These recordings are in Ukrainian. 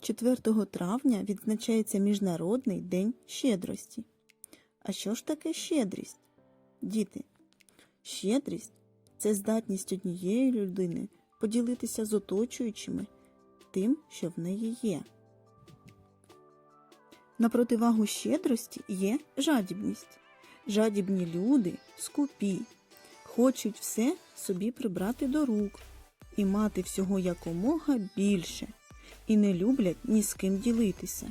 4 травня відзначається Міжнародний день щедрості. А що ж таке щедрість? Діти, щедрість це здатність однієї людини поділитися з оточуючими тим, що в неї є. На противагу щедрості є жадібність. Жадібні люди скупі, хочуть все собі прибрати до рук і мати всього якомога більше, і не люблять ні з ким ділитися.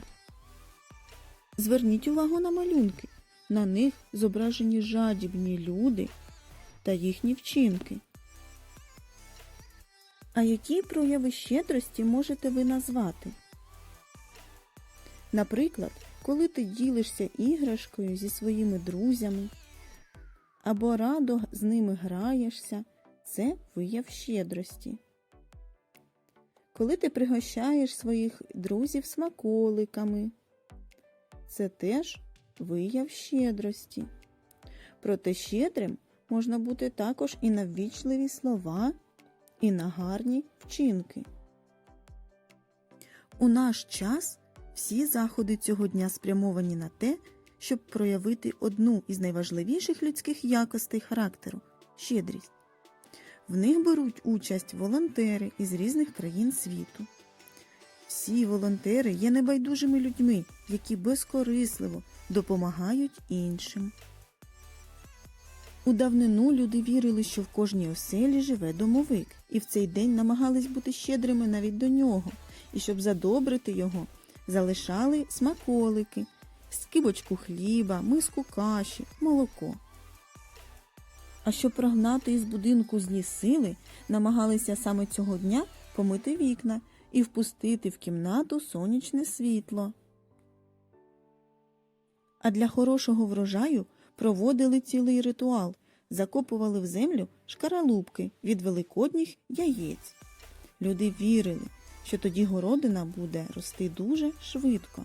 Зверніть увагу на малюнки. На них зображені жадібні люди та їхні вчинки. А які прояви щедрості можете ви назвати? Наприклад, коли ти ділишся іграшкою зі своїми друзями або радо з ними граєшся, це вияв щедрості. Коли ти пригощаєш своїх друзів смаколиками, це теж вияв щедрості. Проте щедрим можна бути також і на ввічливі слова, і на гарні вчинки. У наш час всі заходи цього дня спрямовані на те, щоб проявити одну із найважливіших людських якостей характеру щедрість. В них беруть участь волонтери із різних країн світу. Всі волонтери є небайдужими людьми, які безкорисливо допомагають іншим. У давнину люди вірили, що в кожній оселі живе домовик, і в цей день намагались бути щедрими навіть до нього, і щоб задобрити його, залишали смаколики, скибочку хліба, миску каші, молоко. А щоб прогнати із будинку злі сили, намагалися саме цього дня помити вікна і впустити в кімнату сонячне світло. А для хорошого врожаю проводили цілий ритуал, закопували в землю шкаралупки від великодніх яєць. Люди вірили, що тоді городина буде рости дуже швидко.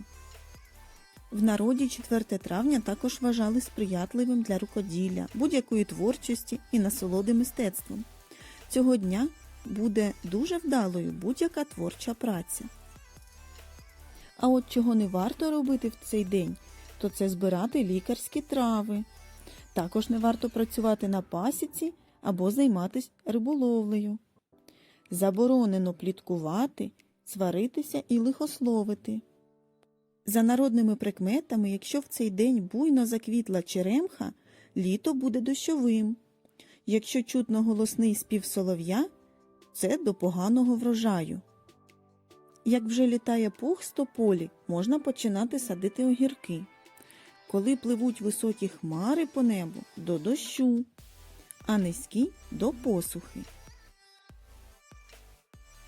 В народі 4 травня також вважали сприятливим для рукоділля, будь-якої творчості і насолоди мистецтвом. Цього дня буде дуже вдалою будь-яка творча праця. А от чого не варто робити в цей день, то це збирати лікарські трави. Також не варто працювати на пасіці або займатися риболовлею. Заборонено пліткувати, сваритися і лихословити. За народними прикметами, якщо в цей день буйно заквітла черемха, літо буде дощовим. Якщо чутно голосний спів солов'я, це до поганого врожаю. Як вже літає пух з тополі, можна починати садити огірки. Коли пливуть високі хмари по небу до дощу, а низькі до посухи.